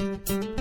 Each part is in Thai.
โ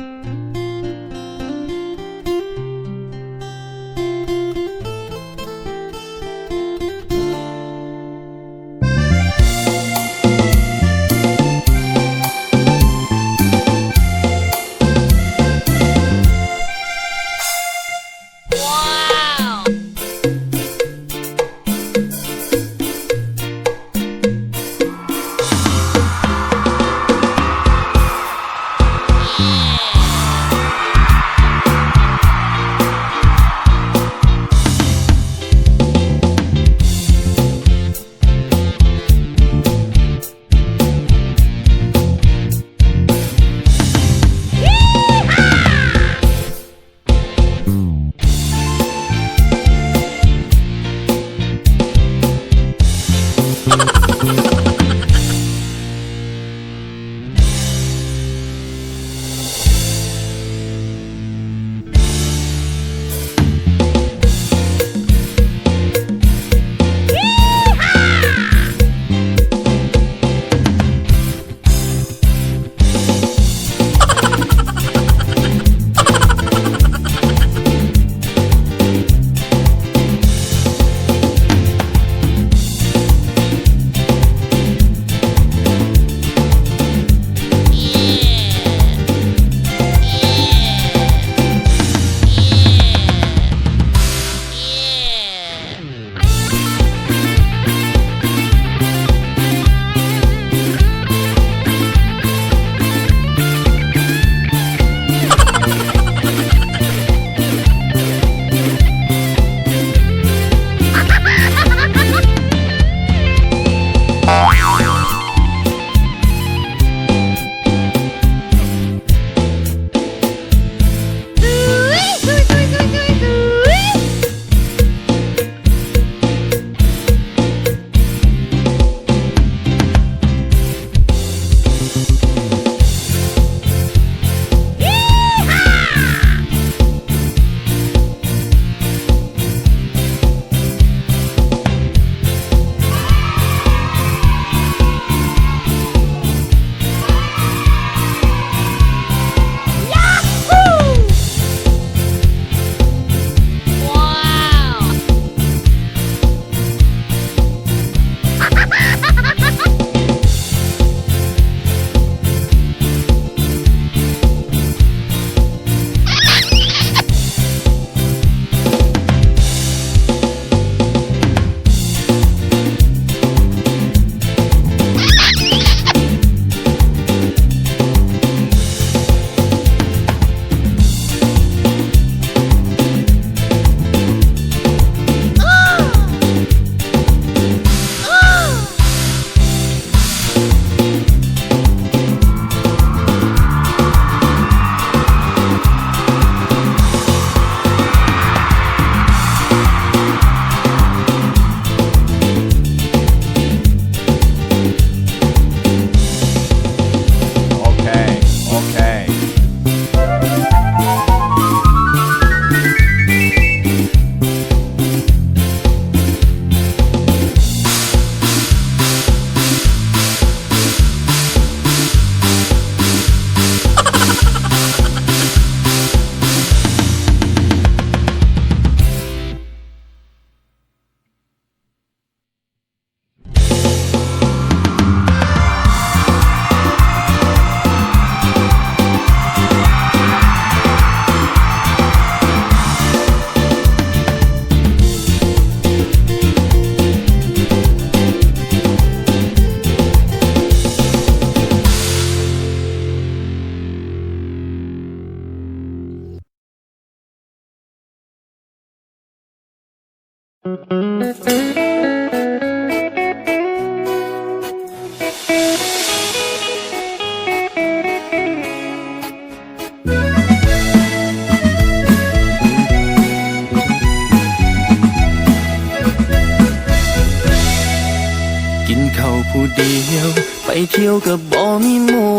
กินข้าวผู้เดียว ไปเที่ยวกับบ่มีหมู่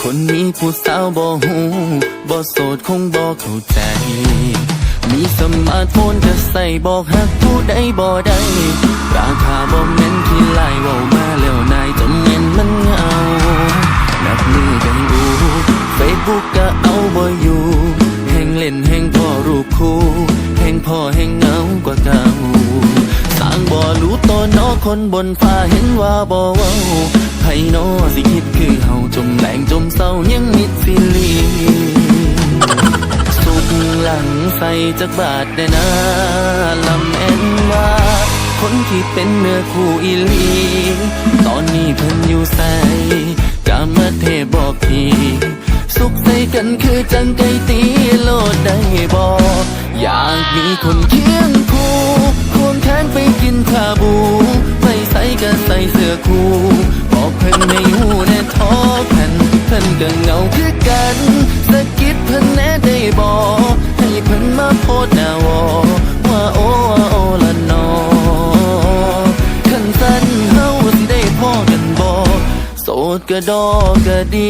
คนมีผู้สาวบ่หูบ่โสดคงบ่เข้าใจ มีสมาร์ทโฟนก็ใส่บอกหักผู้ใดบ่ได้ราคาบ่แม่นที่ไล่เว้ามาแล้วนายจำเงินมันเหงานับมือกันดูเฟซบุ๊กก็เอาบ่อยู่แห่งเล่นแห่งพ่อรูปคู่แห่งพ่อแห่งเหงากว่าเก่าสร้างบ่รู้ตัวนอคนบนฟ้าเห็นว่าบ่เว้าไผนอสิคิดคือเฮาจมแหลงจมเศร้ายังมิดสิลีสุกหลัง ใส่จากบาทได้นะลำแอนว่าคนที่เป็นเนื้อคู่อีลี ตอนนี้เพิ่นอยู่ใส่กามาเทบอกทีสุขใส่กันคือจังไกตีโลดได้บอก อยากมีคนเคียงคู่ควงแขนไปกินชาบูไม่ใส่ก็ใส่เสื้อคู่บอกเพิ่นในหูแน่ท้อแผ่นเพิ่นก็เงาคือกันสะกิดเพิ่นแน โสดก็ดอกก็ดี